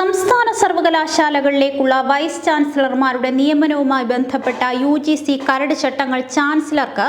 സംസ്ഥാന സർവകലാശാലകളിലേക്കുള്ള വൈസ് ചാൻസലർമാരുടെ നിയമനവുമായി ബന്ധപ്പെട്ട U G C കരട് ചട്ടങ്ങൾ ചാൻസലർക്ക്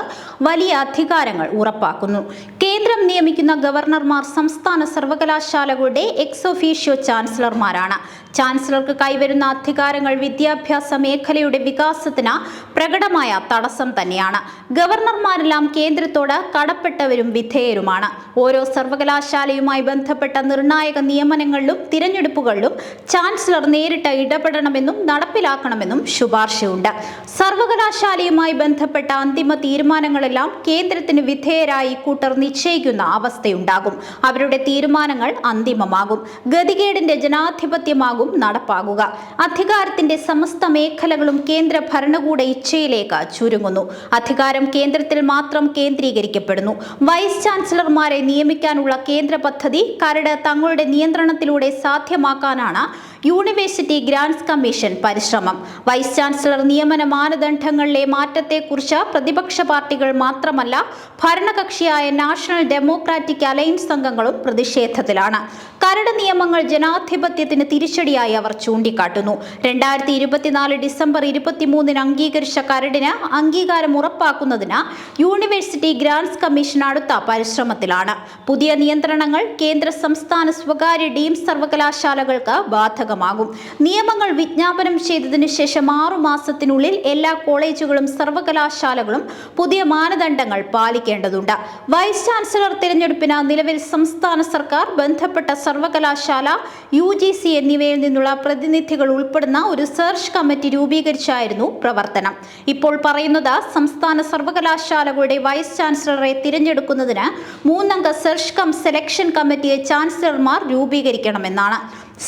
വലിയ അധികാരങ്ങൾ ഉറപ്പാക്കുന്നു. കേന്ദ്രം നിയമിക്കുന്ന ഗവർണർമാർ സംസ്ഥാന സർവകലാശാലകളുടെ എക്സ് ഒഫീഷ്യോ ചാൻസലർമാരാണ് ചാൻസലർക്ക് കൈവരുന്ന അധികാരങ്ങൾ വിദ്യാഭ്യാസ മേഖലയുടെ വികാസത്തിന് പ്രകടമായ തടസ്സം തന്നെയാണ്. ഗവർണർമാരെല്ലാം കേന്ദ്രത്തോട് കടപ്പെട്ടവരും വിധേയരുമാണ്. ഓരോ സർവകലാശാലയുമായി ബന്ധപ്പെട്ട നിർണായക നിയമനങ്ങളിലും തിരഞ്ഞെടുപ്പുകളിലും ചാൻസലർ നേരിട്ട് ഇടപെടണമെന്നും നടപ്പിലാക്കണമെന്നും ശുപാർശയുണ്ട്. സർവകലാശാലയുമായി ബന്ധപ്പെട്ട അന്തിമ തീരുമാനങ്ങളെല്ലാം കേന്ദ്രത്തിന് വിധേയരായി കൂട്ടർ നിശ്ചയിക്കുന്ന അവസ്ഥയുണ്ടാകും. അവരുടെ തീരുമാനങ്ങൾ അന്തിമമാകും. ഗതികേടിന്റെ ജനാധിപത്യമാകും നടപ്പാകുക. അധികാരത്തിന്റെ സമസ്ത മേഖലകളും കേന്ദ്ര ഭരണകൂട ഇച്ഛയിലേക്ക് ചുരുങ്ങുന്നു. അധികാരം കേന്ദ്രത്തിൽ മാത്രം കേന്ദ്രീകരിക്കപ്പെടുന്നു. വൈസ് ചാൻസലർമാരെ നിയമിക്കാനുള്ള കേന്ദ്ര പദ്ധതി കരട് തങ്ങളുടെ നിയന്ത്രണത്തിലൂടെ സാധ്യമാക്കാനാണ് യൂണിവേഴ്സിറ്റി ഗ്രാന്റ്സ് കമ്മീഷൻ പരിശ്രമം. വൈസ് ചാൻസലർ നിയമന മാനദണ്ഡങ്ങളിലെ മാറ്റത്തെക്കുറിച്ച് പ്രതിപക്ഷ പാർട്ടികൾ മാത്രമല്ല ഭരണകക്ഷിയായ നാഷണൽ ഡെമോക്രാറ്റിക് അലയൻസ് അംഗങ്ങളും പ്രതിഷേധത്തിലാണ്. കരട് നിയമങ്ങൾ ജനാധിപത്യത്തിന് തിരിച്ചടിയായി അവർ ചൂണ്ടിക്കാട്ടുന്നു. രണ്ടായിരത്തി ഇരുപത്തിനാല് ഡിസംബർ ഇരുപത്തിമൂന്നിന് അംഗീകരിച്ച കരടിന് അംഗീകാരം ഉറപ്പാക്കുന്നതിന് യൂണിവേഴ്സിറ്റി ഗ്രാന്റ്സ് കമ്മീഷൻ അടുത്ത പരിശ്രമത്തിലാണ്. പുതിയ നിയന്ത്രണങ്ങൾ കേന്ദ്ര സംസ്ഥാന സ്വകാര്യ ഡീം സർവകലാശാലകൾക്ക് ബാധകമാകും. നിയമങ്ങൾ വിജ്ഞാപനം ചെയ്തതിനു ശേഷം ആറു മാസത്തിനുള്ളിൽ എല്ലാ കോളേജുകളും സർവകലാശാലകളും പുതിയ മാനദണ്ഡങ്ങൾ പാലിക്കേണ്ടതുണ്ട്. വൈസ് ചാൻസലർ തിരഞ്ഞെടുപ്പിന് നിലവിൽ സംസ്ഥാന സർക്കാർ ബന്ധപ്പെട്ട സർവകലാശാല യു ജി സി എന്നിവയിൽ നിന്നുള്ള പ്രതിനിധികൾ ഉൾപ്പെടുന്ന ഒരു സെർച്ച് കമ്മിറ്റി രൂപീകരിച്ചായിരുന്നു പ്രവർത്തനം. ഇപ്പോൾ പറയുന്നത് സംസ്ഥാന സർവകലാശാലകളുടെ വൈസ് ചാൻസലറെ തിരഞ്ഞെടുക്കുന്നതിന് മൂന്നംഗ സെർച്ച് കം സെലക്ഷൻ കമ്മിറ്റിയെ ചാൻസലർമാർ രൂപീകരിക്കണമെന്നാണ്.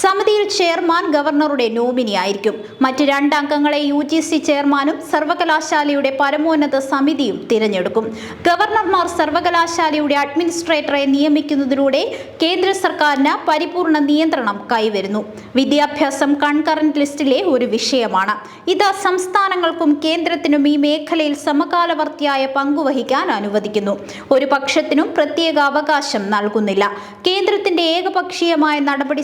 സമിതിയിൽ ചെയർമാൻ ഗവർണറുടെ നോമിനിയായിരിക്കും. മറ്റ് രണ്ടംഗങ്ങളെ യു ജി സി ചെയർമാനും സർവകലാശാലയുടെ പരമോന്നത സമിതിയും തിരഞ്ഞെടുക്കും. ഗവർണർമാർ സർവകലാശാലയുടെ അഡ്മിനിസ്ട്രേറ്ററെ നിയമിക്കുന്നതിലൂടെ കേന്ദ്ര സർക്കാരിന് പരിപൂർണ നിയന്ത്രണം കൈവരുന്നു. വിദ്യാഭ്യാസം കൺകറന്റ് ലിസ്റ്റിലെ ഒരു വിഷയമാണ്. ഇത് സംസ്ഥാനങ്ങൾക്കും കേന്ദ്രത്തിനും ഈ മേഖലയിൽ സമകാലവർത്തിയായ പങ്കുവഹിക്കാൻ അനുവദിക്കുന്നു. ഒരു പക്ഷത്തിനും പ്രത്യേക അവകാശം നൽകുന്നില്ല. കേന്ദ്രത്തിന്റെ ഏകപക്ഷീയമായ നടപടി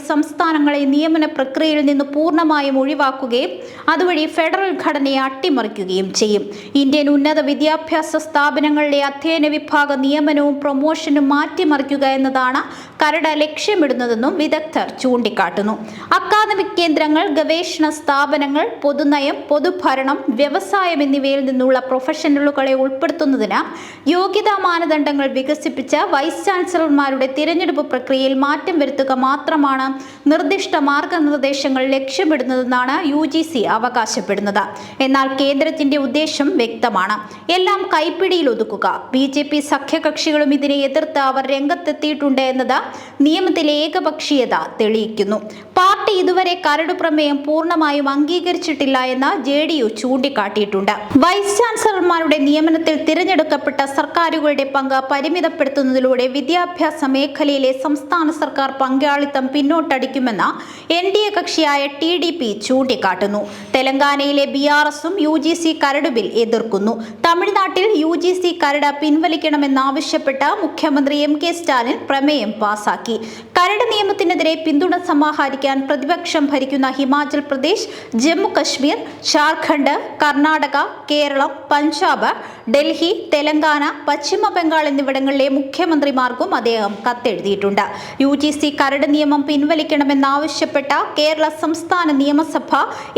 സംസ്ഥാനങ്ങളെ നിയമന പ്രക്രിയയിൽ നിന്ന് പൂർണമായും ഒഴിവാക്കുകയും അതുവഴി ഫെഡറൽ ഘടനയെ അട്ടിമറിക്കുകയും ചെയ്യും. ഇന്ത്യൻ ഉന്നത വിദ്യാഭ്യാസ സ്ഥാപനങ്ങളിലെ അധ്യയന വിഭാഗ നിയമനവും പ്രൊമോഷനും മാറ്റിമറിക്കുക എന്നതാണ് കരട് ലക്ഷ്യമിടുന്നതെന്നും വിദഗ്ധർ ചൂണ്ടിക്കാട്ടുന്നു. അക്കാദമിക് കേന്ദ്രങ്ങൾ ഗവേഷണ സ്ഥാപനങ്ങൾ പൊതുനയം പൊതുഭരണം വ്യവസായം എന്നിവയിൽ നിന്നുള്ള പ്രൊഫഷണലുകളെ ഉൾപ്പെടുത്തുന്നതിന് യോഗ്യതാ മാനദണ്ഡങ്ങൾ വികസിപ്പിച്ച വൈസ് ചാൻസലർമാരുടെ തിരഞ്ഞെടുപ്പ് പ്രക്രിയയിൽ മാറ്റം വരുത്തുക മാത്രമാണ് നിർദ്ദിഷ്ട മാർഗനിർദ്ദേശങ്ങൾ ലക്ഷ്യമിടുന്നതെന്നാണ് യു ജി സി അവകാശപ്പെടുന്നത്. എന്നാൽ കേന്ദ്രത്തിന്റെ ഉദ്ദേശം വ്യക്തമാണ്. എല്ലാം കൈപ്പിടിയിൽ ഒതുക്കുക. ബി ജെ പി സഖ്യകക്ഷികളും ഇതിനെ എതിർത്ത് അവർ രംഗത്തെത്തിയിട്ടുണ്ട് എന്നത് നിയമത്തിലെ ഏകപക്ഷീയത തെളിയിക്കുന്നു. പാർട്ടി ഇതുവരെ കരട് പ്രമേയം പൂർണമായും അംഗീകരിച്ചിട്ടില്ല എന്ന് ജെ ഡി യു ചൂണ്ടിക്കാട്ടിയിട്ടുണ്ട്. വൈസ് ചാൻസലർമാരുടെ നിയമനത്തിൽ തിരഞ്ഞെടുക്കപ്പെട്ട സർക്കാരുകളുടെ പങ്ക് പരിമിതപ്പെടുത്തുന്നതിലൂടെ വിദ്യാഭ്യാസ മേഖലയിലെ സംസ്ഥാന സർക്കാർ പങ്കാളിത്തം പിന്നോട്ടടിക്കുമെന്ന് എൻ ഡി എ കക്ഷിയായ ടി ഡി പി ചൂണ്ടിക്കാട്ടുന്നു. തെലങ്കാനയിലെ ബി ആർ എസും യു ജി സി കരട് ബിൽ എതിർക്കുന്നു. തമിഴ്നാട്ടിൽ യു ജി സി കരട് പിൻവലിക്കണമെന്നാവശ്യപ്പെട്ട് മുഖ്യമന്ത്രി എം കെ സ്റ്റാലിൻ പ്രമേയം പാസാക്കി. കരട് നിയമത്തിനെതിരെ പിന്തുണ സമാഹരിക്കാൻ പ്രതിപക്ഷം ഭരിക്കുന്ന ഹിമാചൽ പ്രദേശ് ജമ്മു കശ്മീർ ജാർഖണ്ഡ് കർണാടക കേരളം പഞ്ചാബ് ഡൽഹി തെലങ്കാന പശ്ചിമ ബംഗാൾ എന്നിവിടങ്ങളിലെ മുഖ്യമന്ത്രിമാർക്കും അദ്ദേഹം കത്തെഴുതിയിട്ടുണ്ട്. യു ജി സി കരട് നിയമം പിൻവലിക്കണമെന്നാവശ്യപ്പെട്ട കേരള സംസ്ഥാന നിയമസഭ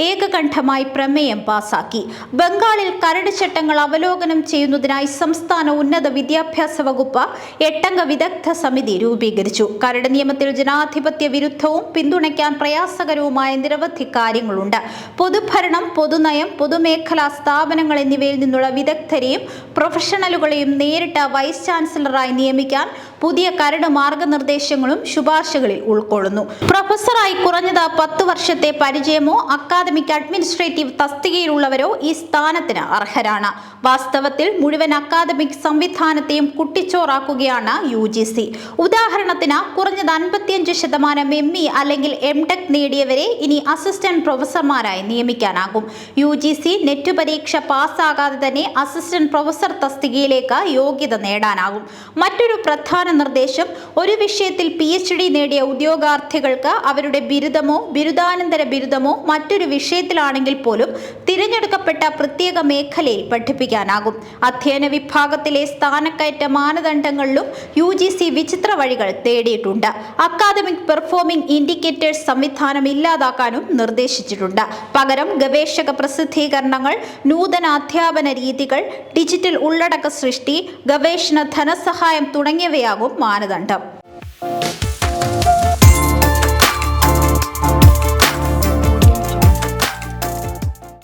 ഏകകണ്ഠമായി പ്രമേയം പാസാക്കി. ബംഗാളിൽ കരട് ചട്ടങ്ങൾ അവലോകനം ചെയ്യുന്നതിനായി സംസ്ഥാന ഉന്നത വിദ്യാഭ്യാസ വകുപ്പ് എട്ടംഗ വിദഗ്ധ സമിതി രൂപീകരിച്ചു. കരട് നിയമത്തിൽ ജനാധിപത്യ വിരുദ്ധവും പിന്തുണയ്ക്കാൻ പ്രയാസകരവുമായ നിരവധി കാര്യങ്ങളുണ്ട്. പൊതുഭരണം പൊതുനയം പൊതുമേഖലാ സ്ഥാപനങ്ങൾ എന്നിവയിൽ നിന്നുള്ള വിദഗ്ധരെയും പ്രൊഫഷണലുകളെയും നേരിട്ട് വൈസ് ചാൻസലറായി നിയമിക്കാൻ പുതിയ കരട് മാർഗനിർദ്ദേശങ്ങളും ശുപാർശകളിൽ ഉൾക്കൊള്ളുന്നു. പ്രൊഫസറായി കുറഞ്ഞത് പത്ത് വർഷത്തെ പരിചയമോ അക്കാദമിക് അഡ്മിനിസ്ട്രേറ്റീവ് തസ്തികയിലുള്ളവരോ ഈ സ്ഥാനത്തിന് അർഹരാണ്. വാസ്തവത്തിൽ മുഴുവൻ അക്കാദമിക് സംവിധാനത്തെയും കുട്ടിച്ചോറാക്കുകയാണ് യു ജി സി. ഉദാഹരണത്തിന് കുറഞ്ഞത് അൻപത്തിയഞ്ച് ശതമാനം എം ഇ അല്ലെങ്കിൽ എം ടെക് നേടിയവരെ ഇനി അസിസ്റ്റന്റ് പ്രൊഫസർമാരായി നിയമിക്കാനാകും. യു ജി സി നെറ്റ് പരീക്ഷ പാസ്സാകാതെ തന്നെ അസിസ്റ്റന്റ് പ്രൊഫസർ തസ്തികയിലേക്ക് യോഗ്യത നേടാനാകും. മറ്റൊരു പ്രധാന നിർദ്ദേശം ഒരു വിഷയത്തിൽ പി എച്ച് ഡി നേടിയ ഉദ്യോഗാർത്ഥികൾക്ക് അവരുടെ ബിരുദമോ ബിരുദാനന്തര ബിരുദമോ മറ്റൊരു വിഷയത്തിലാണെങ്കിൽ പോലും തിരഞ്ഞെടുക്കപ്പെട്ട പ്രത്യേക മേഖലയിൽ പഠിപ്പിക്കാനാകും. അധ്യയന വിഭാഗത്തിലെ സ്ഥാനക്കയറ്റ മാനദണ്ഡങ്ങളിലും യു ജി സി വിചിത്ര വഴികൾ തേടിയിട്ടുണ്ട്. അക്കാദമിക് പെർഫോമിംഗ് ഇൻഡിക്കേറ്റേഴ്സ് സംവിധാനം ഇല്ലാതാക്കാനും നിർദ്ദേശിച്ചിട്ടുണ്ട്. പകരം ഗവേഷക പ്രസിദ്ധീകരണങ്ങൾ നൂതന അധ്യാപന രീതികൾ ഡിജിറ്റൽ ഉള്ളടക്ക സൃഷ്ടി ഗവേഷണ ധനസഹായം തുടങ്ങിയവയാകും മാനദണ്ഡം.